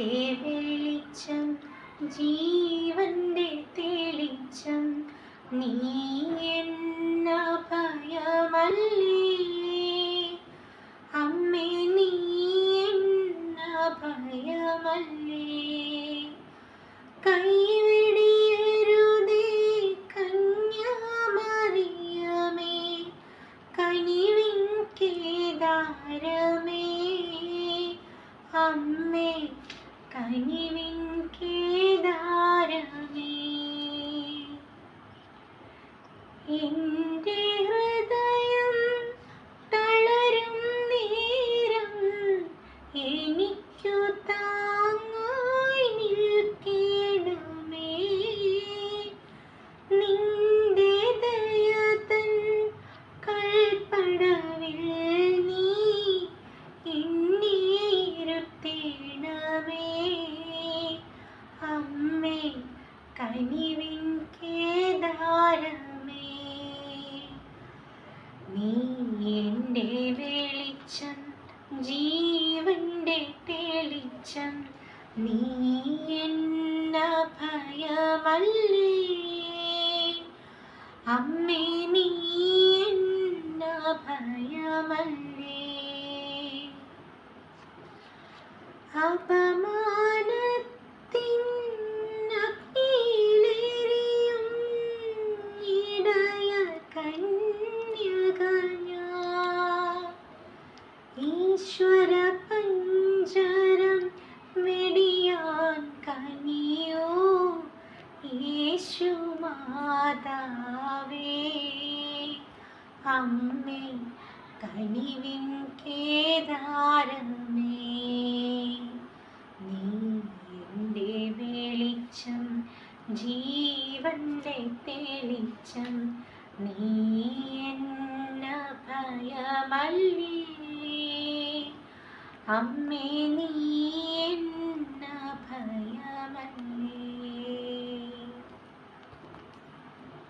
എന്റെ വെളിച്ചം ജീവന്റെ തെളിച്ചം നീ എന്ന ഭയമല്ലേ? അമ്മേ നീ എന്ന ഭയമല്ലേ? കൈവിടിയരുതേ കന്യാമറിയമേ കനിവിൻ കേദാരമേ. അമ്മേ കനിവിൻ കേദാരമേ എന്റെ ഹൃദയം തളരും നേരം എനിക്കു താങ്ങായി കനിവിൻ കേദാരമേ നീ എന്റെ വെളിച്ചം ജീവന്റെ തെളിച്ചം നീ എന്ന ഭയമല്ലേ. അമ്മേ നീ എന്ന ഭയമല്ലേ. അപമാനത്തിൻ ഈശ്വര പഞ്ചരം വെടിയാൻ കനിയോ? യേശു മാതാവേ അമ്മേ കനിവിൻ കേദാരമേ. നീ എന്റെ വെളിച്ചം ജീവന്റെ തെളിച്ചം നീ എന്ന ഭയമല്ലേ അമ്മേ നീ എന്ന എന്നഭയ